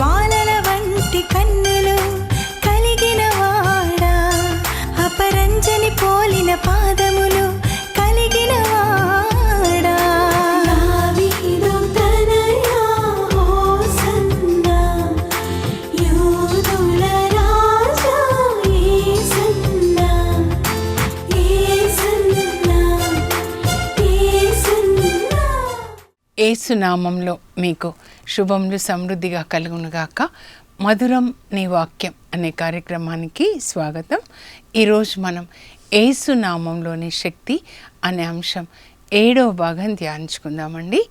జ్వాలల వంటి కన్నులు కలిగిన వాడా అపరంజని పోలిన ఏసునామంలో మీకు శుభములు సమృద్ధిగా కలుగునుగాక. మధురం నీ వాక్యం అనే కార్యక్రమానికి స్వాగతం. ఈరోజు మనం ఏసునామంలోని శక్తి అనే అంశం ఏడవ భాగం ధ్యానించుకుందామండి.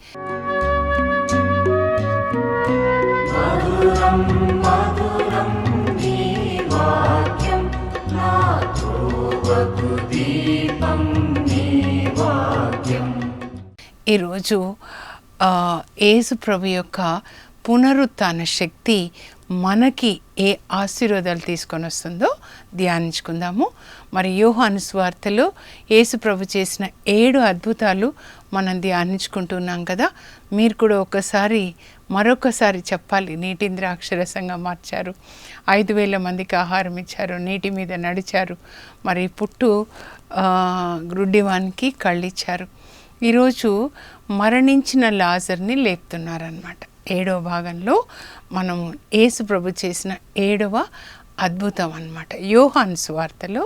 ఈరోజు ఏసు ప్రభు యొక్క పునరుత్న శక్తి మనకి ఏ ఆశీర్వాదాలు తీసుకొని వస్తుందో ధ్యానించుకుందాము. మరి యోహాను స్వార్తలో యేసు ప్రభు చేసిన ఏడు అద్భుతాలు మనం ధ్యానించుకుంటున్నాం కదా. మీరు కూడా ఒకసారి మరొకసారి చెప్పాలి. నీటిని ద్రాక్షరసంగా మార్చారు. ఐదు వేల మందికి ఆహారం ఇచ్చారు. నీటి మీద నడిచారు. మరి పుట్టు గ్రుడ్డివానికి కళ్ళిచ్చారు ఈరోజు మరణించిన లాజర్ని లేపుతున్నారనమాట ఏడవ భాగంలో మనము యేసు ప్రభు చేసిన ఏడవ అద్భుతం అన్నమాట. యోహాన్ స్వార్తలో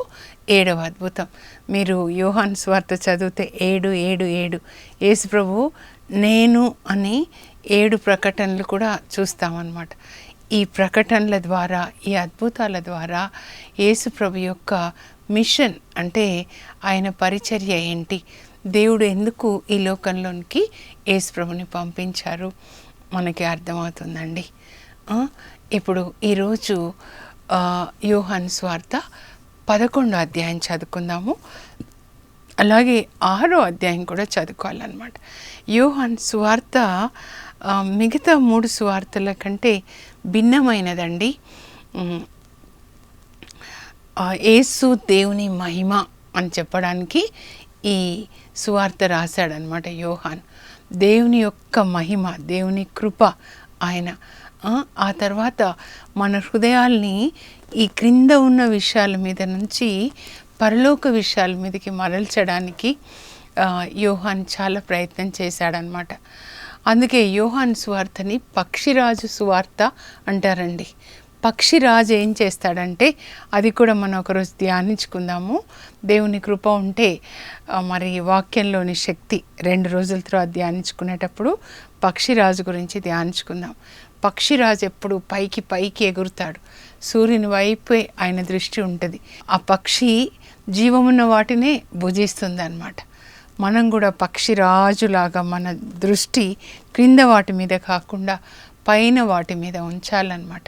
ఏడవ అద్భుతం. మీరు యోహాన్ స్వార్త చదివితే ఏడు ఏడు ఏడు. యేసు ప్రభు నేను అని ఏడు ప్రకటనలు కూడా చూస్తామన్నమాట. ఈ ప్రకటనల ద్వారా ఈ అద్భుతాల ద్వారా యేసు ప్రభు యొక్క మిషన్ అంటే ఆయన పరిచర్య ఏంటి? దేవుడు ఎందుకు ఈ లోకంలోనికి యేసుప్రభుని పంపించారు? మనకి అర్థమవుతుందండి. ఇప్పుడు ఈరోజు ఆ, యోహాన్ స్వార్త పదకొండో అధ్యాయం చదువుకుందాము. అలాగే ఆరో అధ్యాయం కూడా చదువుకోవాలన్నమాట. యోహాన్ స్వార్థ మిగతా మూడు స్వార్థల కంటే భిన్నమైనదండి. ఏసు దేవుని మహిమ అని చెప్పడానికి ఈ సువార్త రాశాడనమాట యోహాన్. దేవుని యొక్క మహిమ దేవుని కృప ఆయన. ఆ, తర్వాత మన హృదయాల్ని ఈ క్రింద ఉన్న విషయాల మీద నుంచి పరలోక విషయాల మీదకి మరల్చడానికి యోహాన్ చాలా ప్రయత్నం చేశాడనమాట. అందుకే యోహాన్ సువార్తని పక్షిరాజు సువార్త అంటారండి. పక్షిరాజు ఏం చేస్తాడంటే అది కూడా మనం ఒకరోజు ధ్యానించుకుందాము. దేవుని కృప ఉంటే మరి వాక్యంలోని శక్తి రెండు రోజుల తర్వాత ధ్యానించుకునేటప్పుడు పక్షిరాజు గురించి ధ్యానించుకుందాం. పక్షిరాజు ఎప్పుడు పైకి పైకి ఎగురుతాడు. సూర్యుని వైపే ఆయన దృష్టి ఉంటుంది. ఆ పక్షి జీవమున్న వాటినే భుజిస్తుంది అనమాట మనం కూడా పక్షిరాజులాగా మన దృష్టి క్రింద వాటి మీద కాకుండా పైన వాటి మీద ఉంచాలన్నమాట.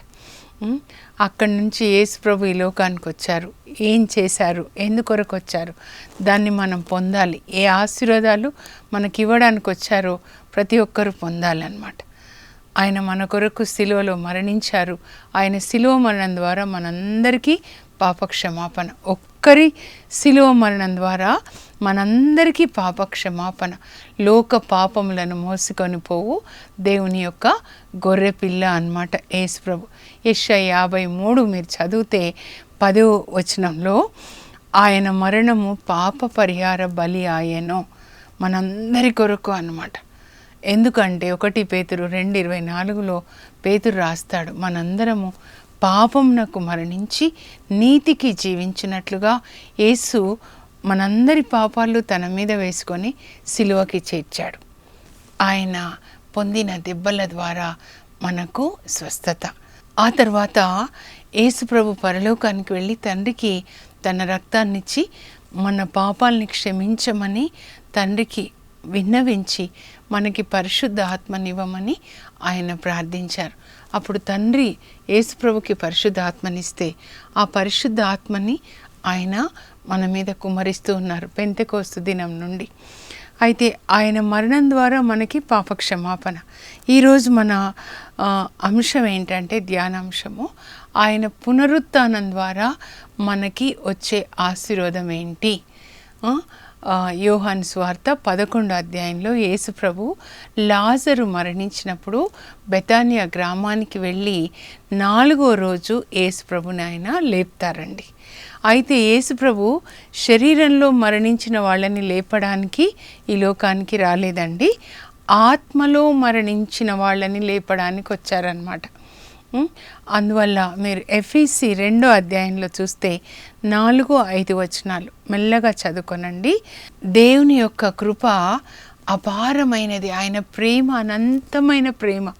అక్కడి నుంచి యేసు ప్రభు ఈ లోకానికి వచ్చారు. ఏం చేశారు? ఎందుకొరకు వచ్చారు? దాన్ని మనం పొందాలి. ఏ ఆశీర్వాదాలు మనకి ఇవ్వడానికి వచ్చారో ప్రతి ఒక్కరూ పొందాలన్నమాట. ఆయన మన కొరకు సిలువలో మరణించారు. ఆయన సిలువ మరణం ద్వారా మనందరికీ పాపక్షమాపణ. ఒక్కరి శిలువ మరణం ద్వారా మనందరికీ పాపక్షమాపణ. లోక పాపములను మోసుకొని పోవు. దేవుని యొక్క గొర్రె పిల్ల అనమాట యేసు ప్రభు. యశ యాభై మూడు మీరు చదివితే పదో వచనంలో ఆయన మరణము పాప పరిహార బలి ఆయనో మనందరి కొరకు అన్నమాట. ఎందుకంటే ఒకటి పేతురు రెండు ఇరవై నాలుగులో పేతురు రాస్తాడు మనందరము పాపమునకు మరణించి నీతికి జీవించినట్లుగా యేసు మనందరి పాపాలు తన మీద వేసుకొని సిలువకి చేర్చాడు. ఆయన పొందిన దెబ్బల ద్వారా మనకు స్వస్థత. ఆ తర్వాత యేసుప్రభు పరలోకానికి వెళ్ళి తండ్రికి తన రక్తాన్నిచ్చి మన పాపాలని క్షమించమని తండ్రికి విన్నవించి మనకి పరిశుద్ధ ఆత్మనివ్వమని ఆయన ప్రార్థించారు. అప్పుడు తండ్రి యేసుప్రభుకి పరిశుద్ధ ఆత్మనిస్తే ఆ పరిశుద్ధ ఆత్మని ఆయన మన మీద కుమరిస్తూ ఉన్నారు పెంతకోస్తు దినం నుండి. అయితే ఆయన మరణం ద్వారా మనకి పాప క్షమాపణ ఈరోజు మన అంశం ఏంటంటే ధ్యానాంశము. ఆయన పునరుత్థానం ద్వారా మనకి వచ్చే ఆశీర్వాదం ఏంటి? యోహాన్ స్వార్త పదకొండో అధ్యాయంలో యేసుప్రభు లాజరు మరణించినప్పుడు బెతానియా గ్రామానికి వెళ్ళి నాలుగో రోజు యేసుప్రభుని ఆయన లేపుతారండి. అయితే యేసుప్రభు శరీరంలో మరణించిన వాళ్ళని లేపడానికి ఈ లోకానికి రాలేదండి. ఆత్మలో మరణించిన వాళ్ళని లేపడానికి వచ్చారనమాట అందువల్ల మీరు ఎఫ్ఈసి రెండో అధ్యాయంలో చూస్తే నాలుగు ఐదు వచనాలు మెల్లగా చదువుకొనండి. దేవుని యొక్క కృప అపారమైనది. ఆయన ప్రేమ అనంతమైన ప్రేమ.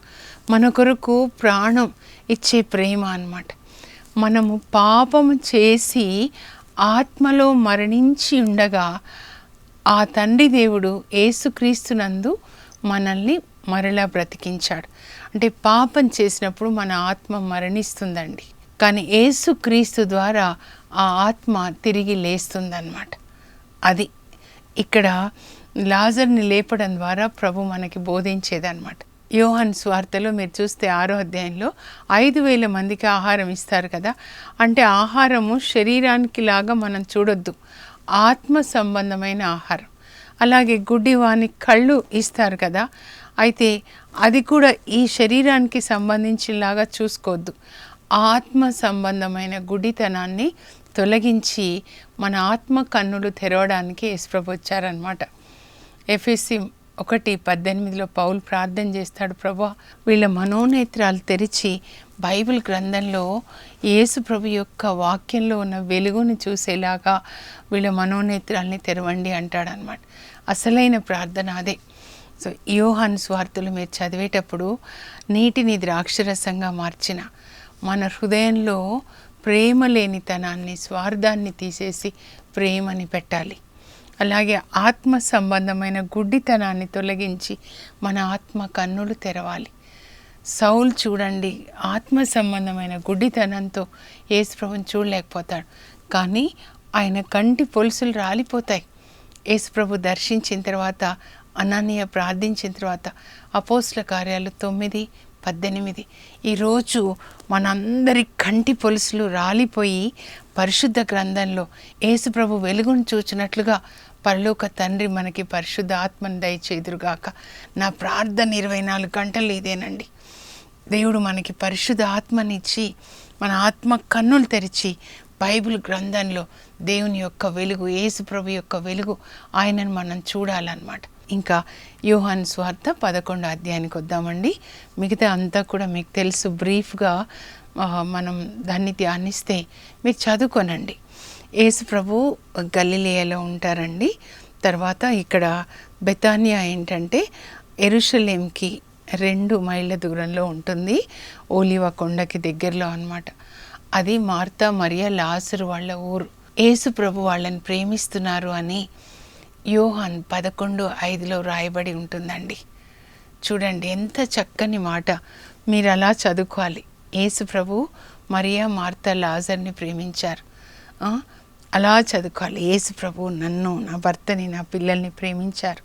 మన కొరకు ప్రాణం ఇచ్చే ప్రేమ అన్నమాట. మనము పాపము చేసి ఆత్మలో మరణించి ఉండగా ఆ తండ్రి దేవుడు ఏసుక్రీస్తునందు మనల్ని మరలా బ్రతికించాడు. అంటే పాపం చేసినప్పుడు మన ఆత్మ మరణిస్తుందండి. కానీ యేసుక్రీస్తు ద్వారా ఆ ఆత్మ తిరిగి లేస్తుందన్నమాట. అది ఇక్కడ లాజర్ని లేపడం ద్వారా ప్రభు మనకి బోధించేదన్నమాట. యోహన్ స్వార్థలో మీరు చూస్తే ఆరో అధ్యాయంలో ఐదు వేల మందికి ఆహారం ఇస్తారు కదా? అంటే ఆహారము శరీరానికి లాగా మనం చూడొద్దు. ఆత్మ సంబంధమైన ఆహారం. అలాగే గుడ్డివాని కళ్ళు ఇస్తారు కదా? అయితే అది కూడా ఈ శరీరానికి సంబంధించిలాగా చూసుకోవద్దు. ఆత్మ సంబంధమైన గుడితనాన్ని తొలగించి మన ఆత్మ కన్నులు తెరవడానికి యేసుప్రభు వచ్చారనమాట ఎఫ్ఎస్సి ఒకటి పద్దెనిమిదిలో పౌలు ప్రార్థన చేస్తాడు ప్రభా వీళ్ళ మనోనేత్రాలు తెరిచి బైబిల్ గ్రంథంలో యేసు ప్రభు యొక్క వాక్యంలో ఉన్న వెలుగుని చూసేలాగా వీళ్ళ మనోనేత్రాల్ని తెరవండి అంటాడనమాట అసలైన ప్రార్థన అదే. సో యోహన్ స్వార్థులు మీరు చదివేటప్పుడు నీటిని ద్రాక్షరసంగా మార్చిన మన హృదయంలో ప్రేమ లేనితనాన్ని స్వార్థాన్ని తీసేసి ప్రేమని పెట్టాలి. అలాగే ఆత్మ సంబంధమైన గుడ్డితనాన్ని తొలగించి మన ఆత్మ కన్నులు తెరవాలి. సౌల్ చూడండి ఆత్మ సంబంధమైన గుడ్డితనంతో యేసుప్రభుని చూడలేకపోతాడు. కానీ ఆయన కంటి పొలుసులు రాలిపోతాయి. యేసుప్రభు దర్శించిన తర్వాత అనన్య ప్రార్థించిన తర్వాత అపోస్ల కార్యాలు తొమ్మిది పద్దెనిమిది. ఈరోజు మనందరి కంటి పొలుసులు రాలిపోయి పరిశుద్ధ గ్రంథంలో యేసుప్రభు వెలుగును చూచినట్లుగా పరలోక తండ్రి మనకి పరిశుద్ధ ఆత్మను దయచేదురుగాక నా ప్రార్థన ఇరవై నాలుగు గంటలు ఇదేనండి. దేవుడు మనకి పరిశుద్ధ ఆత్మనిచ్చి మన ఆత్మ కన్నులు తెరిచి బైబిల్ గ్రంథంలో దేవుని యొక్క వెలుగు యేసుప్రభు యొక్క వెలుగు ఆయనను మనం చూడాలన్నమాట. ఇంకా యూహాన్ స్వార్థ పదకొండు అధ్యాయానికి వద్దామండి. మిగతా అంతా కూడా మీకు తెలుసు. బ్రీఫ్గా మనం దాన్ని ధ్యానిస్తే మీరు చదువుకోనండి. యేసు ప్రభు గలిలియలో ఉంటారండి. తర్వాత ఇక్కడ బెతానియా ఏంటంటే ఎరుషలేంకి రెండు మైళ్ళ దూరంలో ఉంటుంది. ఓలివ కొండకి దగ్గరలో అన్నమాట. అది మార్తా మరియా లాసరు వాళ్ళ ఊరు. యేసు ప్రభు వాళ్ళని ప్రేమిస్తున్నారు అని యోహాన్ పదకొండు ఐదులో రాయబడి ఉంటుందండి. చూడండి ఎంత చక్కని మాట. మీరు అలా చదువుకోవాలి. యేసు ప్రభు మరియా మార్త లాజర్ని ప్రేమించారు. అలా చదువుకోవాలి. యేసు ప్రభు నన్ను నా భర్తని నా పిల్లల్ని ప్రేమించారు.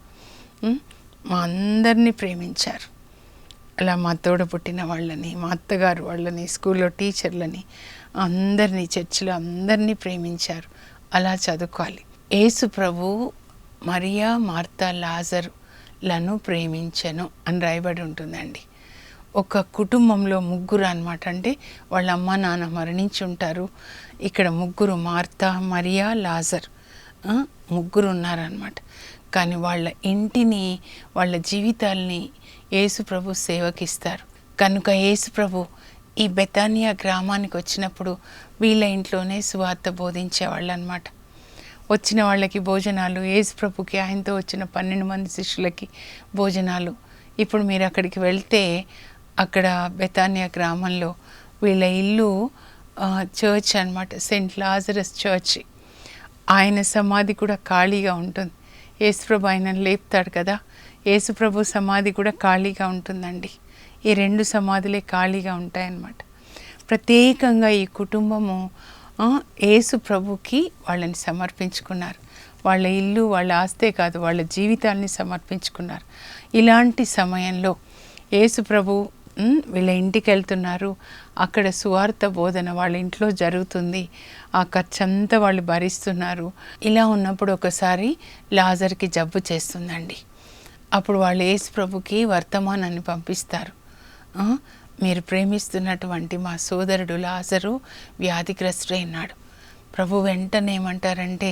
మా అందరినీ ప్రేమించారు. అలా మా తోడ పుట్టిన వాళ్ళని మా అత్తగారు వాళ్ళని స్కూల్లో టీచర్లని అందరినీ చర్చిలో అందరినీ ప్రేమించారు. అలా చదువుకోవాలి. యేసు ప్రభు మరియా మార్తా లాజర్లను ప్రేమించను అని రాయబడి ఉంటుందండి. ఒక కుటుంబంలో ముగ్గురు అనమాట అంటే వాళ్ళ అమ్మ నాన్న మరణించి ఉంటారు. ఇక్కడ ముగ్గురు మార్తా మరియా లాజర్ ముగ్గురు ఉన్నారనమాట కానీ వాళ్ళ ఇంటిని వాళ్ళ జీవితాల్ని యేసుప్రభు సేవకిస్తారు. కనుక యేసుప్రభు ఈ బెతానియా గ్రామానికి వచ్చినప్పుడు వీళ్ళ ఇంట్లోనే సువార్త బోధించేవాళ్ళు అనమాట వచ్చిన వాళ్ళకి భోజనాలు యేసు ప్రభుకి ఆయనతో వచ్చిన పన్నెండు మంది శిష్యులకి భోజనాలు. ఇప్పుడు మీరు అక్కడికి వెళ్తే అక్కడ బెతానియా గ్రామంలో వీళ్ళ ఇల్లు చర్చ్ అనమాట సెయింట్ లాజరస్ చర్చ్. ఆయన సమాధి కూడా ఖాళీగా ఉంటుంది. యేసుప్రభు ఆయన లేపుతాడు కదా. యేసుప్రభు సమాధి కూడా ఖాళీగా ఉంటుందండి. ఈ రెండు సమాధులే ఖాళీగా ఉంటాయన్నమాట. ప్రత్యేకంగా ఈ కుటుంబము యేసు ప్రభుకి వాళ్ళని సమర్పించుకున్నారు. వాళ్ళ ఇల్లు వాళ్ళ ఆస్తే కాదు వాళ్ళ జీవితాన్ని సమర్పించుకున్నారు. ఇలాంటి సమయంలో యేసు ప్రభు వీళ్ళ ఇంటికి వెళ్తున్నారు అక్కడ సువార్త బోధన వాళ్ళ ఇంట్లో జరుగుతుంది. ఆ ఖర్చంతా వాళ్ళు భరిస్తున్నారు. ఇలా ఉన్నప్పుడు ఒకసారి లాజర్కి జబ్బు చేస్తుందండి. అప్పుడు వాళ్ళు యేసు ప్రభుకి వర్తమానాన్ని పంపిస్తారు. మీరు ప్రేమిస్తున్నటువంటి మా సోదరుడు లాజరు వ్యాధిగ్రస్తుడైనాడు ప్రభు వెంటనే ఏమంటారంటే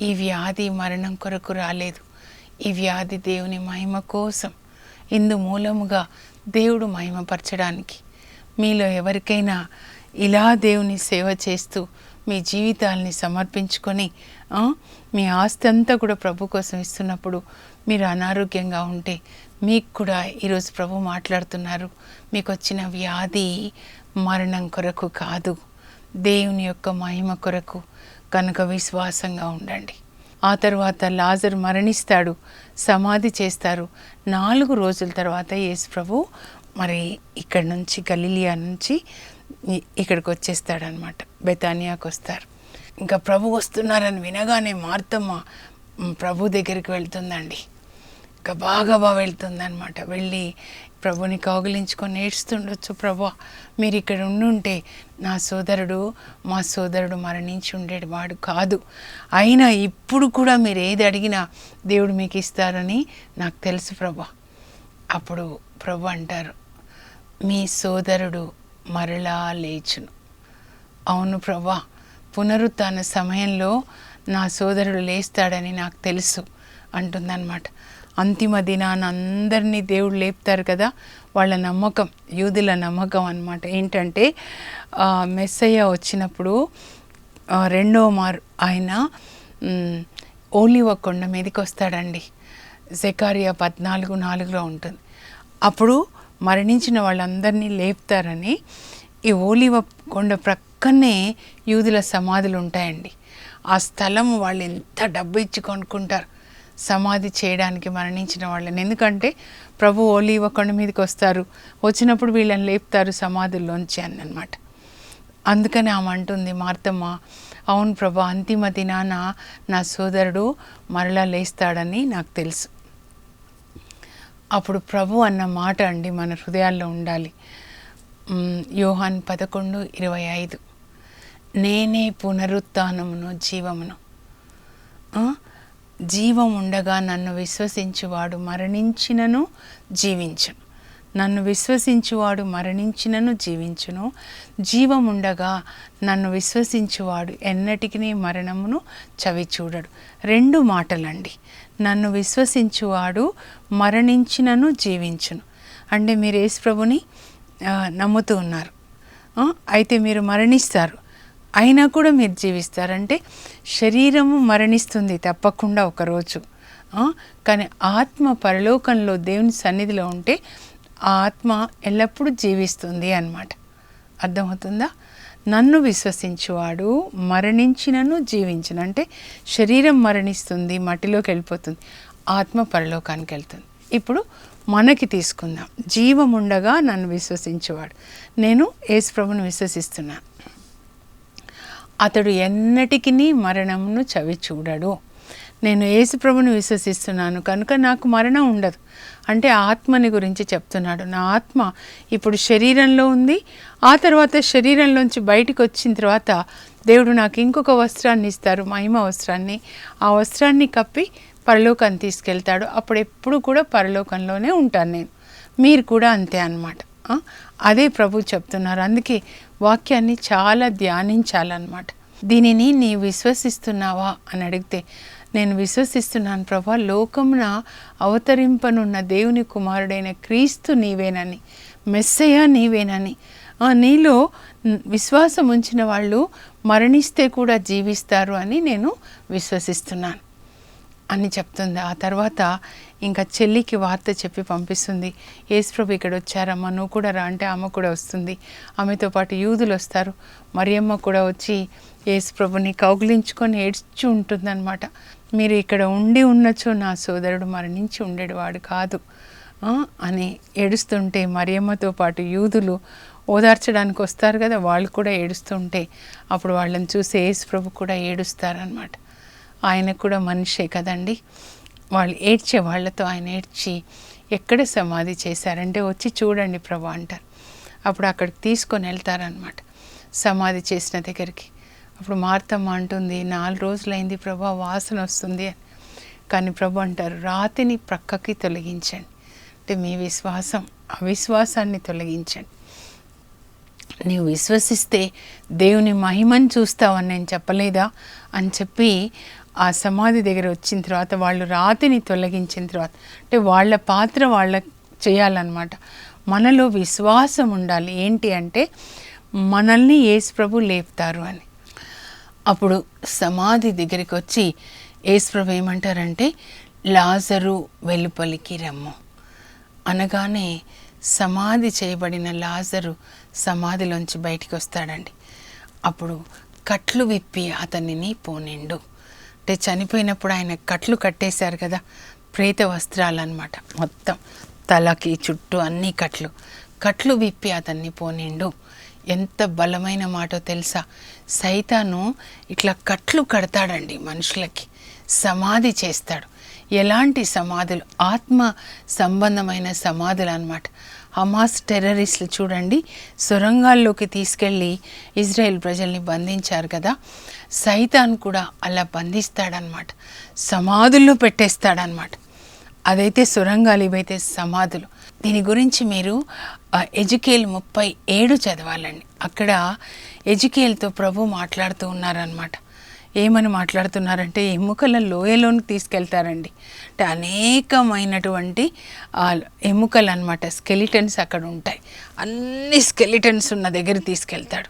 ఈ వ్యాధి మరణం కొరకు రాలేదు. ఈ వ్యాధి దేవుని మహిమ కోసం ఇందు మూలముగా దేవుడు మహిమపరచడానికి. మీలో ఎవరికైనా ఇలా దేవుని సేవ చేస్తూ మీ జీవితాల్ని సమర్పించుకొని మీ ఆస్తి అంతా కూడా ప్రభు కోసం ఇస్తున్నప్పుడు మీరు అనారోగ్యంగా ఉంటే మీకు కూడా ఈరోజు ప్రభు మాట్లాడుతున్నారు. మీకు వచ్చిన వ్యాధి మరణం కొరకు కాదు. దేవుని యొక్క మహిమ కొరకు కనుక విశ్వాసంగా ఉండండి. ఆ తర్వాత లాజర్ మరణిస్తాడు సమాధి చేస్తారు. నాలుగు రోజుల తర్వాత యేసు ప్రభు మరి ఇక్కడ నుంచి గలీలియా నుంచి ఇక్కడికి వచ్చేస్తాడనమాట బెతానియాకి వస్తారు. ఇంకా ప్రభు వస్తున్నారని వినగానే మార్తమ్మ ప్రభు దగ్గరికి వెళ్తుందండి. గబాగబా బాగా బాగా వెళ్తుంది అనమాట వెళ్ళి ప్రభుని కౌగిలించుకొని ఏడుస్తుండొచ్చు. ప్రభు మీరు ఇక్కడ ఉండుంటే నా సోదరుడు మా సోదరుడు మరణించి ఉండేది వాడు కాదు. అయినా ఇప్పుడు కూడా మీరు ఏది అడిగినా దేవుడు మీకు ఇస్తారని నాకు తెలుసు ప్రభు. అప్పుడు ప్రభు అంటారు మీ సోదరుడు మరలా లేచును. అవును ప్రభా పునరుత్న సమయంలో నా సోదరుడు లేస్తాడని నాకు తెలుసు అంటుందన్నమాట. అంతిమ దినాన అందరినీ దేవుడు లేపుతారు కదా వాళ్ళ నమ్మకం యూదుల నమ్మకం అన్నమాట. ఏంటంటే మెస్సయ్య వచ్చినప్పుడు రెండో మారు ఆయన ఓలివ కొండ మీదకి వస్తాడండి జకారియా పద్నాలుగు నాలుగులో ఉంటుంది. అప్పుడు మరణించిన వాళ్ళందరినీ లేపుతారని ఈ ఓలివ కొండ ప్రక్కనే యూదుల సమాధులు ఉంటాయండి. ఆ స్థలం వాళ్ళు ఎంత డబ్బు ఇచ్చి కొనుక్కుంటారు? సమాధి చేయడానికి మరణించిన వాళ్ళని. ఎందుకంటే ప్రభు ఓలీ కొండ మీదకి వస్తారు. వచ్చినప్పుడు వీళ్ళని లేపుతారు సమాధుల్లోంచి అని అనమాట అందుకని ఆమె అంటుంది మార్తమ్మ అవును ప్రభా అంతిమ దినాన నా సోదరుడు మరలా లేస్తాడని నాకు తెలుసు. అప్పుడు ప్రభు అన్న మాట అండి మన హృదయాల్లో ఉండాలి. యోహాన్ పదకొండు ఇరవై ఐదు. నేనే పునరుత్నమును జీవమును. జీవం ఉండగా నన్ను విశ్వసించువాడు మరణించినను జీవించును. నన్ను విశ్వసించువాడు మరణించినను జీవించును. జీవం ఉండగా నన్ను విశ్వసించువాడు ఎన్నటికి మరణమును చవి చూడడు రెండు మాటలండి. నన్ను విశ్వసించువాడు మరణించినను జీవించును. అంటే మీరు యేసు ప్రభుని నమ్ముతూ ఉన్నారు. అయితే మీరు మరణిస్తారు. అయినా కూడా మీరు జీవిస్తారంటే శరీరము మరణిస్తుంది తప్పకుండా ఒకరోజు. కానీ ఆత్మ పరలోకంలో దేవుని సన్నిధిలో ఉంటే ఆ ఆత్మ ఎల్లప్పుడూ జీవిస్తుంది అన్నమాట. అర్థమవుతుందా? నన్ను విశ్వసించువాడు మరణించినను జీవించిన. అంటే శరీరం మరణిస్తుంది మట్టిలోకి వెళ్ళిపోతుంది ఆత్మ పరలోకానికి వెళ్తుంది. ఇప్పుడు మనకి తీసుకుందాం. జీవం ఉండగా నన్ను విశ్వసించేవాడు. నేను యేసు ప్రభుని విశ్వసిస్తున్నాను అతడు ఎన్నటికీ మరణమును చవి చూడడు. నేను యేసుప్రభుని విశ్వసిస్తున్నాను కనుక నాకు మరణం ఉండదు. అంటే ఆత్మని గురించి చెప్తున్నాడు. నా ఆత్మ ఇప్పుడు శరీరంలో ఉంది. ఆ తర్వాత శరీరంలోంచి బయటికి వచ్చిన తర్వాత దేవుడు నాకు ఇంకొక వస్త్రాన్ని ఇస్తారు మహిమ వస్త్రాన్ని. ఆ వస్త్రాన్ని కప్పి పరలోకాన్ని తీసుకెళ్తాడు. అప్పుడు ఎప్పుడు కూడా పరలోకంలోనే ఉంటాను నేను. మీరు కూడా అంతే అన్నమాట. అదే ప్రభు చెప్తున్నారు. అందుకే వాక్యాన్ని చాలా ధ్యానించాలన్నమాట. దీనిని నీ విశ్వసిస్తున్నావా అని అడిగితే నేను విశ్వసిస్తున్నాను ప్రభా లోకమున అవతరింపనున్న దేవుని కుమారుడైన క్రీస్తు నీవేనని మెస్సయ నీవేనని. ఆ, నీలో విశ్వాసం ఉంచిన వాళ్ళు మరణిస్తే కూడా జీవిస్తారు అని నేను విశ్వసిస్తున్నాను. అని చెప్తుంది. ఆ తర్వాత ఇంకా చెల్లికి వార్త చెప్పి పంపిస్తుంది. యేసుప్రభు ఇక్కడ వచ్చారమ్మా నువ్వు కూడా రా అంటే ఆమె కూడా వస్తుంది. ఆమెతో పాటు యూదులు వస్తారు. మరియమ్మ కూడా వచ్చి యేసుప్రభుని కౌగిలించుకొని ఏడ్చి ఉంటుందన్నమాట. మీరు ఇక్కడ ఉండి ఉన్నచో నా సోదరుడు మరణించి ఉండేవాడు కాదు. అని ఏడుస్తుంటే మరియమ్మతో పాటు యూదులు ఓదార్చడానికి వస్తారు కదా వాళ్ళు కూడా ఏడుస్తుంటే. అప్పుడు వాళ్ళని చూసి యేసు ప్రభు కూడా ఏడుస్తారనమాట ఆయన కూడా మనిషే కదండి. వాళ్ళు ఏడ్చే వాళ్ళతో ఆయన ఏడ్చి ఎక్కడ సమాధి చేశారంటే వచ్చి చూడండి ప్రభా అంటారు. అప్పుడు అక్కడికి తీసుకొని వెళ్తారనమాట సమాధి చేసిన దగ్గరికి. అప్పుడు మార్తమ్మ అంటుంది నాలుగు రోజులైంది ప్రభా వాసన వస్తుంది అని. కానీ ప్రభు అంటారు రాతిని ప్రక్కకి తొలగించండి. అంటే మీ విశ్వాసం అవిశ్వాసాన్ని తొలగించండి. నీవు విశ్వసిస్తే దేవుని మహిమని చూస్తావని నేను చెప్పలేదా? అని చెప్పి ఆ సమాధి దగ్గర వచ్చిన తర్వాత వాళ్ళు రాతిని తొలగించిన తర్వాత అంటే వాళ్ళ పాత్ర వాళ్ళ చేయాలన్నమాట. మనలో విశ్వాసం ఉండాలి. ఏంటి అంటే మనల్ని యేసు ప్రభు లేపుతారు అని. అప్పుడు సమాధి దగ్గరికి వచ్చి యేసుప్రభు ఏమంటారంటే లాజరు వెలుపలికి రమ్ము. అనగానే సమాధి చేయబడిన లాజరు సమాధిలోంచి బయటికి వస్తాడండి. అప్పుడు కట్లు విప్పి అతనిని పోనిండు. అంటే చనిపోయినప్పుడు ఆయన కట్లు కట్టేశారు కదా ప్రేత వస్త్రాలు అనమాట మొత్తం తలకి చుట్టూ అన్ని కట్లు. కట్లు విప్పి అతన్ని పోనిండు. ఎంత బలమైన మాటో తెలుసా? సైతాను ఇట్లా కట్లు కడతాడండి మనుషులకి. సమాధి చేస్తాడు. ఎలాంటి సమాధులు? ఆత్మ సంబంధమైన సమాధులు అనమాట హమాస్ టెర్రరిస్టులు చూడండి సొరంగాల్లోకి తీసుకెళ్ళి ఇజ్రాయెల్ ప్రజల్ని బంధించారు కదా. సైతాన్ కూడా అలా బంధిస్తాడనమాట సమాధుల్లో పెట్టేస్తాడనమాట అదైతే సొరంగాలు ఇవైతే సమాధులు. దీని గురించి మీరు ఎజుకేల్ ముప్పై ఏడు చదవాలండి. అక్కడ ఎజుకేల్తో ప్రభు మాట్లాడుతూ ఉన్నారనమాట ఏమని మాట్లాడుతున్నారంటే ఎముకల లోయలోనికి తీసుకెళ్తారండి. అంటే అనేకమైనటువంటి ఎముకలు అనమాట స్కెలిటన్స్ అక్కడ ఉంటాయి. అన్ని స్కెలిటన్స్ ఉన్న దగ్గర తీసుకెళ్తాడు.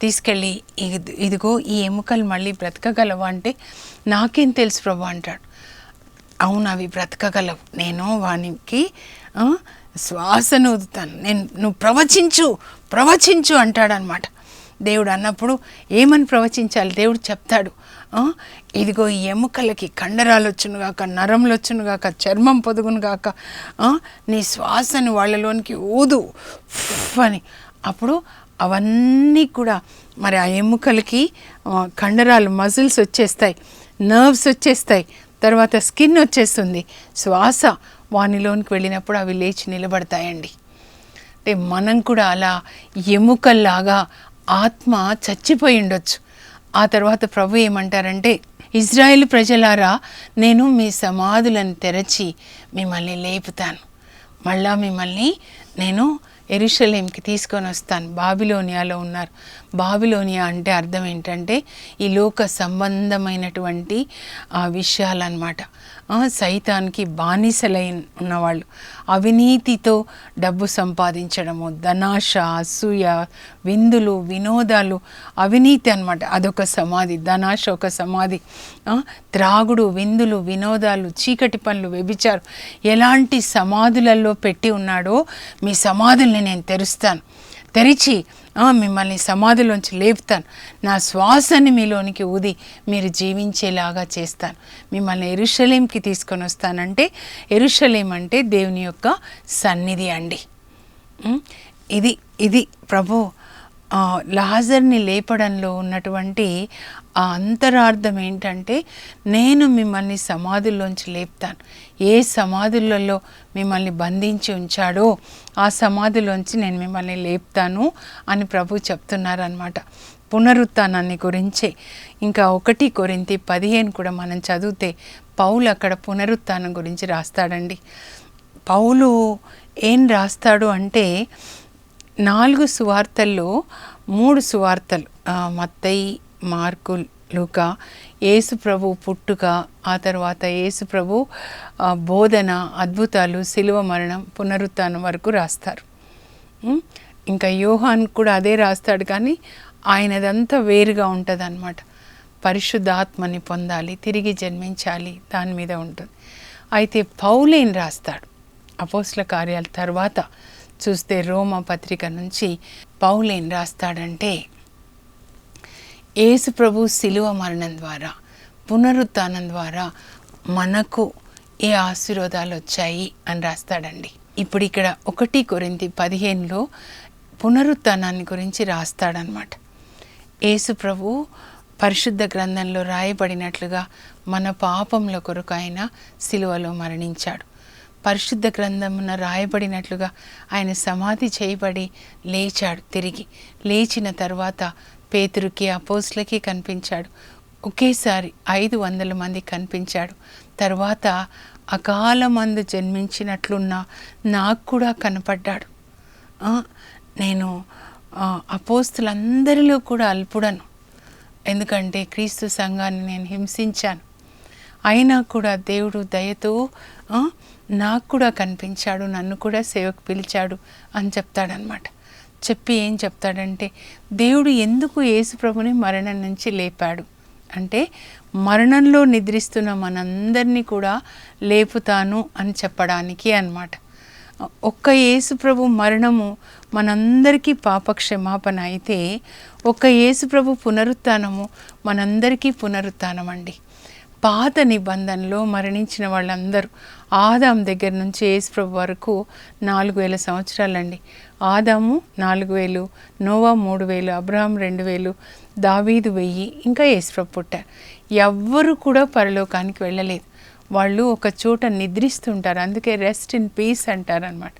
తీసుకెళ్ళి ఇది ఇదిగో ఈ ఎముకలు మళ్ళీ బ్రతకగలవా? అంటే నాకేం తెలుసు ప్రభు అంటాడు. అవును అవి బ్రతకగలవు. నేను వానికి ఆ, శ్వాసను నేను నువ్వు ప్రవచించు ప్రవచించు అంటాడనమాట దేవుడు అన్నప్పుడు ఏమని ప్రవచించాలి? దేవుడు చెప్తాడు. ఇదిగో ఈ ఎముకలకి కండరాలు వచ్చును గాక నరములు వచ్చును గాక చర్మం పొదుగును గాక నీ శ్వాసని వాళ్ళలోనికి ఊదు. అని. అప్పుడు అవన్నీ కూడా మరి ఆ ఎముకలకి కండరాలు మజిల్స్ వచ్చేస్తాయి. నర్వ్స్ వచ్చేస్తాయి. తర్వాత స్కిన్ వచ్చేస్తుంది. శ్వాస వానిలోనికి వెళ్ళినప్పుడు అవి లేచి నిలబడతాయండి. అంటే మనం కూడా అలా ఎముకల్లాగా ఆత్మ చచ్చిపోయి ఉండొచ్చు. ఆ తర్వాత ప్రభు ఏమంటారంటే ఇజ్రాయెల్ ప్రజలారా నేను మీ సమాధులను తెరచి మిమ్మల్ని లేపుతాను. మళ్ళా మిమ్మల్ని నేను ఎరుషలేంకి తీసుకొని వస్తాను. బాబిలోనియాలో ఉన్నారు. బాబిలోనియా అంటే అర్థం ఏంటంటే ఈ లోక సంబంధమైనటువంటి విషయాలన్నమాట. సైతానికి బానిసలై ఉన్నవాళ్ళు. అవినీతితో డబ్బు సంపాదించడము ధనాశ అసూయ విందులు వినోదాలు అవినీతి అన్నమాట. అదొక సమాధి ధనాశ ఒక సమాధి. త్రాగుడు విందులు వినోదాలు చీకటి పనులు వ్యభిచారు. ఎలాంటి సమాధులలో పెట్టి ఉన్నాడో మీ సమాధుల్ని నేను తెరుస్తాను. తెరిచి మిమ్మల్ని సమాధిలోంచి లేపుతాను. నా శ్వాసని మీలోనికి ఊది మీరు జీవించేలాగా చేస్తాను. మిమ్మల్ని ఎరుషలేంకి తీసుకొని వస్తానంటే ఎరుషలేం అంటే దేవుని యొక్క సన్నిధి అండి. ఇది ఇది ప్రభు లాజర్ని లేపడంలో ఉన్నటువంటి ఆ అంతరార్థం ఏంటంటే నేను మిమ్మల్ని సమాధుల్లోంచి లేపుతాను. ఏ సమాధులలో మిమ్మల్ని బంధించి ఉంచాడో ఆ సమాధిలోంచి నేను మిమ్మల్ని లేపుతాను అని ప్రభు చెప్తున్నారనమాట పునరుత్నాన్ని గురించే. ఇంకా ఒకటి కొరింతి పదిహేను కూడా మనం చదివితే పౌలు అక్కడ పునరుత్నం గురించి రాస్తాడండి. పౌలు ఏం రాస్తాడు అంటే నాలుగు సువార్తల్లో మూడు సువార్తలు మత్తయి మార్కు లూక యేసు ప్రభు పుట్టుక ఆ తర్వాత యేసు ప్రభు బోధన అద్భుతాలు శిలువ మరణం పునరుత్థానం వరకు రాస్తారు. ఇంకా యోహాన్ కూడా అదే రాస్తాడు కానీ ఆయనదంతా వేరుగా ఉంటుంది అనమాట పరిశుద్ధాత్మని పొందాలి తిరిగి జన్మించాలి దాని మీద ఉంటుంది. అయితే పౌలేని రాస్తాడు? అపోస్ల కార్యాల తర్వాత చూస్తే రోమ పత్రిక నుంచి పౌలేని రాస్తాడంటే యేసు ప్రభు శిలువ మరణం ద్వారా పునరుత్థానం ద్వారా మనకు ఏ ఆశీర్వాదాలు వచ్చాయి అని రాస్తాడండి. ఇప్పుడు ఇక్కడ ఒకటి కొరింది పదిహేనులో పునరుత్థానాన్ని గురించి రాస్తాడనమాట. యేసు ప్రభు పరిశుద్ధ గ్రంథంలో రాయబడినట్లుగా మన పాపముల కొరకు ఆయన సిలువలో మరణించాడు. పరిశుద్ధ గ్రంథమున రాయబడినట్లుగా ఆయన సమాధి చేయబడి లేచాడు. తిరిగి లేచిన తర్వాత పేతురుకి అపోస్లకి కనిపించాడు. ఒకేసారి ఐదు వందల మంది కనిపించాడు. తర్వాత అకాల మందు జన్మించినట్లున్న నాకు కూడా కనపడ్డాడు. నేను అపోస్తులందరిలో కూడా అల్పుడను. ఎందుకంటే క్రీస్తు సంఘాన్ని నేను హింసించాను. అయినా కూడా దేవుడు దయతో నాకు కూడా కనిపించాడు నన్ను కూడా సేవకు పిలిచాడు అని చెప్తాడనమాట చెప్పి ఏం చెప్తాడంటే దేవుడు ఎందుకు యేసుప్రభుని మరణం నుంచి లేపాడు? అంటే మరణంలో నిద్రిస్తున్న మనందరినీ కూడా లేపుతాను అని చెప్పడానికి అన్నమాట. ఒక్క యేసుప్రభు మరణము మనందరికీ పాప క్షమాపణ అయితే ఒక్క యేసుప్రభు పునరుత్నము మనందరికీ పునరుత్నం అండి. పాత నిబంధనలో మరణించిన వాళ్ళందరూ ఆదాం దగ్గర నుంచి యేసుప్రభు వరకు నాలుగు వేల సంవత్సరాలండి. ఆదాము నాలుగు వేలు నోవా మూడు వేలు అబ్రహాం రెండు వేలు దావీదు వెయ్యి ఇంకా యేసుప్రభు పుట్టారు ఎవ్వరు కూడా పరలోకానికి వెళ్ళలేదు. వాళ్ళు ఒక చోట నిద్రిస్తుంటారు అందుకే రెస్ట్ ఇన్ పీస్ అంటారనమాట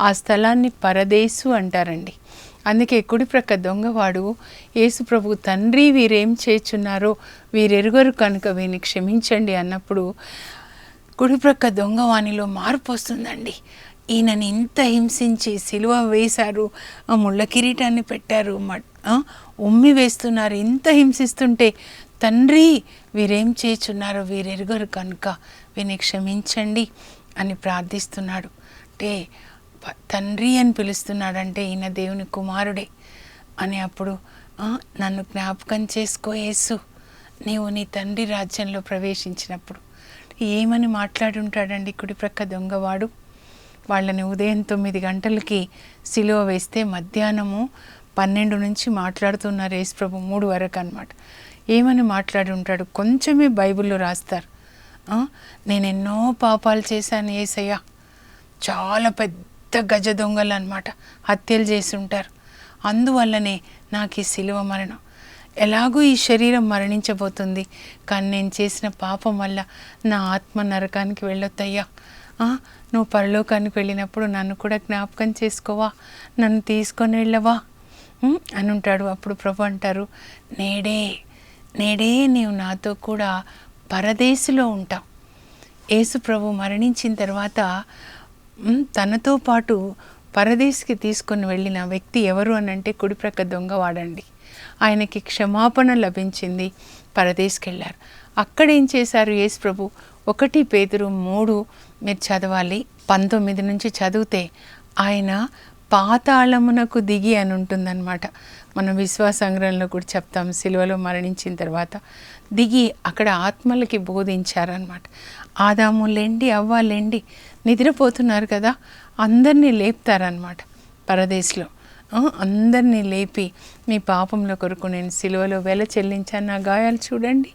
ఆ స్థలాన్ని పరదేశు అంటారండి. అందుకే కుడిప్రక్క దొంగవాడు యేసు ప్రభు తండ్రి వీరేం చేచున్నారో వీరెరుగరు కనుక వీరిని క్షమించండి అన్నప్పుడు కుడిప్రక్క దొంగవాణిలో మార్పు వస్తుందండి. ఈయనని ఇంత హింసించి సిలువ వేశారు. ముళ్ళ కిరీటాన్ని పెట్టారు. మ- ఉమ్మి వేస్తున్నారు. ఇంత హింసిస్తుంటే తండ్రి వీరేం చేచున్నారో వీరెరుగరు కనుక వీని క్షమించండి అని ప్రార్థిస్తున్నాడు. అంటే తండ్రి అని పిలుస్తున్నాడంటే ఈయన దేవుని కుమారుడే అని అప్పుడు నన్ను జ్ఞాపకం చేసుకో యేసు. నీవు నీ తండ్రి రాజ్యంలో ప్రవేశించినప్పుడు. ఏమని మాట్లాడుంటాడండి కుడి ప్రక్క దొంగవాడు? వాళ్ళని ఉదయం తొమ్మిది గంటలకి సిలువ వేస్తే మధ్యాహ్నము పన్నెండు నుంచి మాట్లాడుతున్నారు యేసుప్రభు మూడు వరకు అనమాట ఏమని మాట్లాడి ఉంటాడు? కొంచెమే బైబిల్లో రాస్తారు. నేను ఎన్నో పాపాలు చేశాను ఏసయ్య. చాలా పెద్ద గజ దొంగలు అనమాట హత్యలు చేసి ఉంటారు. అందువల్లనే నాకు ఈ సిలువ మరణం. ఎలాగూ ఈ శరీరం మరణించబోతుంది. కానీ నేను చేసిన పాపం వల్ల నా ఆత్మ నరకానికి వెళ్ళొద్దయ్యా. నువ్వు పరలోకానికి వెళ్ళినప్పుడు నన్ను కూడా జ్ఞాపకం చేసుకోవా నన్ను తీసుకొని వెళ్ళవా? అని ఉంటాడు. అప్పుడు ప్రభు అంటారు నేడే నేడే నీవు నాతో కూడా పరదేశిలో ఉంటావు యేసు ప్రభు మరణించిన తర్వాత తనతో పాటు పరదేశికి తీసుకొని వెళ్ళిన వ్యక్తి ఎవరు అని అంటే కుడిప్రక్క దొంగవాడండి ఆయనకి క్షమాపణ లభించింది పరదేశికి వెళ్ళారు. అక్కడ ఏం చేశారు యేసు ప్రభు? ఒకటి పేతురు మూడు మీరు చదవాలి. పంతొమ్మిది నుంచి చదివితే ఆయన పాతాళమునకు దిగి అని ఉంటుందన్నమాట. మనం విశ్వాస సంగ్రహంలో కూడా చెప్తాం సిలువలో మరణించిన తర్వాత దిగి అక్కడ ఆత్మలకి బోధించారనమాట ఆదాము లెండి అవ్వ లెండి నిద్రపోతున్నారు కదా అందరినీ లేపుతారనమాట పరదేశ్లో. అందరినీ లేపి మీ పాపంలో కొరకు నేను సిలువలో వెల చెల్లించాను నా గాయాలు చూడండి.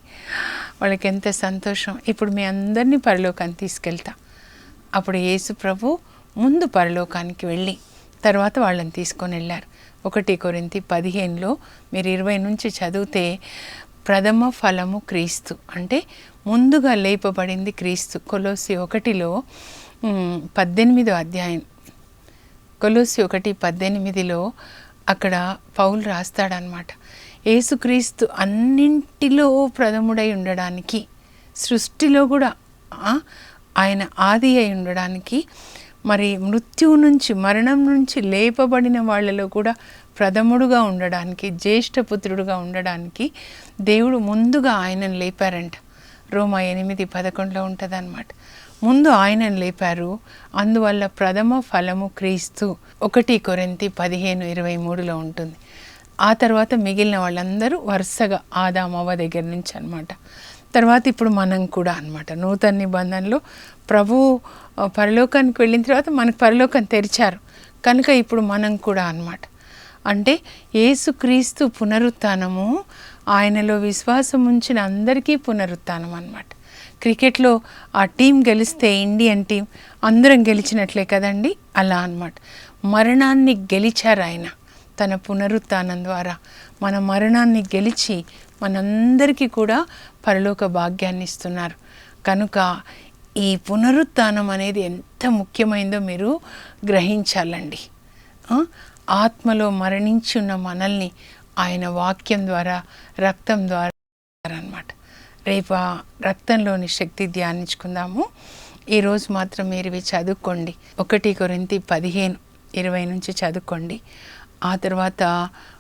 వాళ్ళకి ఎంత సంతోషం. ఇప్పుడు మీ అందరినీ పరలోకాన్ని తీసుకెళ్తా. అప్పుడు యేసు ప్రభు ముందు పరలోకానికి వెళ్ళి తర్వాత వాళ్ళని తీసుకొని వెళ్ళారు. ఒకటి కొరింతి పదిహేనులో మీరు ఇరవై నుంచి చదివితే ప్రథమ ఫలము క్రీస్తు. అంటే ముందుగా లేపబడింది క్రీస్తు. కొలోసి ఒకటిలో పద్దెనిమిదో అధ్యాయం. కొలోసి ఒకటి పద్దెనిమిదిలో అక్కడ పౌలు రాస్తాడనమాట యేసుక్రీస్తు అన్నింటిలో ప్రథముడై ఉండడానికి సృష్టిలో కూడా ఆయన ఆది అయి ఉండడానికి మరి మృత్యువు నుంచి మరణం నుంచి లేపబడిన వాళ్ళలో కూడా ప్రథముడుగా ఉండడానికి జ్యేష్ఠపుత్రుడుగా ఉండడానికి దేవుడు ముందుగా ఆయనను లేపారంట. రోమా ఎనిమిది పదకొండులో ఉంటుందన్నమాట. ముందు ఆయనను లేపారు. అందువల్ల ప్రథమ ఫలము క్రీస్తు. ఒకటి కొరింతి పదిహేను ఇరవై మూడులో ఉంటుంది. ఆ తర్వాత మిగిలిన వాళ్ళందరూ వరుసగా ఆదామవ్వ దగ్గర నుంచి అనమాట తర్వాత ఇప్పుడు మనం కూడా అనమాట నూతన నిబంధనలో ప్రభు పరలోకానికి వెళ్ళిన తర్వాత మనకు పరలోకం తెరిచారు. కనుక ఇప్పుడు మనం కూడా అనమాట అంటే ఏసుక్రీస్తు పునరుత్థానము ఆయనలో విశ్వాసం ఉంచిన అందరికీ పునరుత్నం అనమాట క్రికెట్లో ఆ టీం గెలిస్తే ఇండియన్ టీం అందరం గెలిచినట్లే కదండి? అలా అన్నమాట. మరణాన్ని గెలిచారు ఆయన. తన పునరుత్నం ద్వారా మన మరణాన్ని గెలిచి మనందరికీ కూడా పరలోక భాగ్యాన్ని ఇస్తున్నారు. కనుక ఈ పునరుత్నం అనేది ఎంత ముఖ్యమైందో మీరు గ్రహించాలండి. ఆత్మలో మరణించి ఉన్న మనల్ని ఆయన వాక్యం ద్వారా రక్తం ద్వారా అన్నమాట. రేపు ఆ రక్తంలోని శక్తి ధ్యానించుకుందాము. ఈరోజు మాత్రం మీరు ఇవి చదువుకోండి. ఒకటి కొరింతి పదిహేను ఇరవై నుంచి చదువుకోండి. ఆ తర్వాత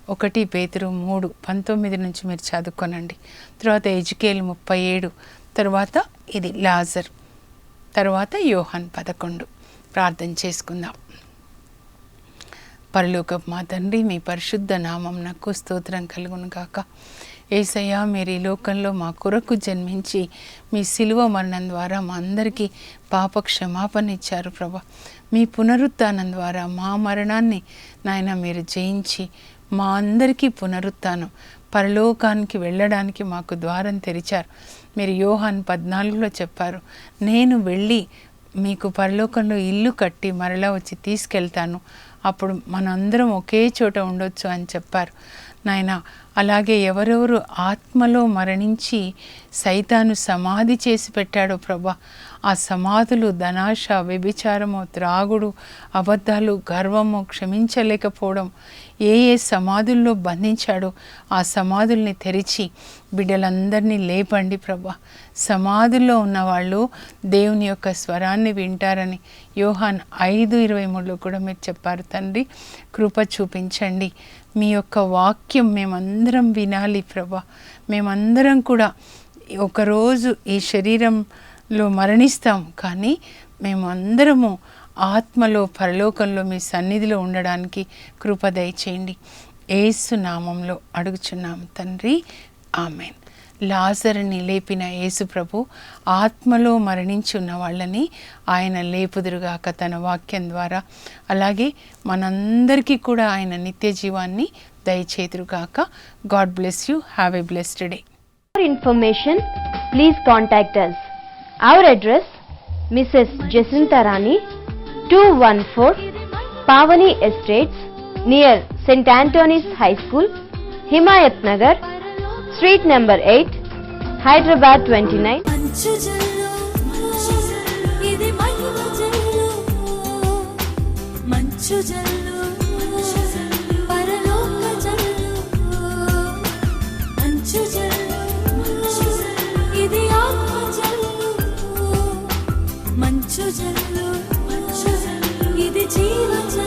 ఒకటి పేతురు మూడు పంతొమ్మిది నుంచి మీరు చదువుకోనండి. తర్వాత ఎజుకేల్ ముప్పై ఏడు తర్వాత ఇది లాజర్ తర్వాత యోహన్ పదకొండు. ప్రార్థన చేసుకుందాం. పరలోక మా తండ్రి మీ పరిశుద్ధ నామం నాకు స్తోత్రం కలుగును కాక ఏసయ్య మీరు ఈ లోకంలో మా కొరకు జన్మించి మీ సిలువ మరణం ద్వారా మా అందరికీ పాప క్షమాపణ ఇచ్చారు ప్రభా. మీ పునరుత్నం ద్వారా మా మరణాన్ని నాయన మీరు జయించి మా అందరికీ పునరుత్నం పరలోకానికి వెళ్ళడానికి మాకు ద్వారం తెరిచారు. మీరు యోహాన్ పద్నాలుగులో చెప్పారు నేను వెళ్ళి మీకు పరలోకంలో ఇల్లు కట్టి మరలా వచ్చి తీసుకెళ్తాను. అప్పుడు మనందరం ఒకే చోట ఉండొచ్చు అని చెప్పారు. నాయన. అలాగే ఎవరెవరు ఆత్మలో మరణించి సైతాను సమాధి చేసి పెట్టాడో ప్రభా. ఆ సమాధులు ధనాశ వ్యభిచారము త్రాగుడు అబద్ధాలు గర్వము క్షమించలేకపోవడం. ఏ ఏ సమాధుల్లో బంధించాడో ఆ సమాధుల్ని తెరిచి బిడ్డలందరినీ లేపండి ప్రభా. సమాధుల్లో ఉన్నవాళ్ళు దేవుని యొక్క స్వరాన్ని వింటారని యోహాన్ ఐదు ఇరవై మూడులో కూడా మీరు చెప్పారు. తండ్రి కృప చూపించండి. మీ యొక్క వాక్యం మేమందరం వినాలి ప్రభా. మేమందరం కూడా ఒకరోజు ఈ శరీరంలో మరణిస్తాం కానీ మేము అందరము ఆత్మలో పరలోకంలో మీ సన్నిధిలో ఉండడానికి కృప దయచేయండి. ఏసు నామంలో అడుగుచున్నాం తండ్రి. ఆమెన్. లాజర్ని లేపిన యేసుప్రభు ఆత్మలో మరణించి ఉన్న వాళ్ళని ఆయన లేపుదురుగాక తన వాక్యం ద్వారా. అలాగే మనందరికీ కూడా ఆయన నిత్య జీవాన్ని దయచేదురుగాక. God bless you. Have a blessed day. For information please contact us our address Mrs Jacintharani two one four Pavani estates near saint Antony's high school Himayat Nagar street number eight Hyderabad twenty nine. మంచు జీవ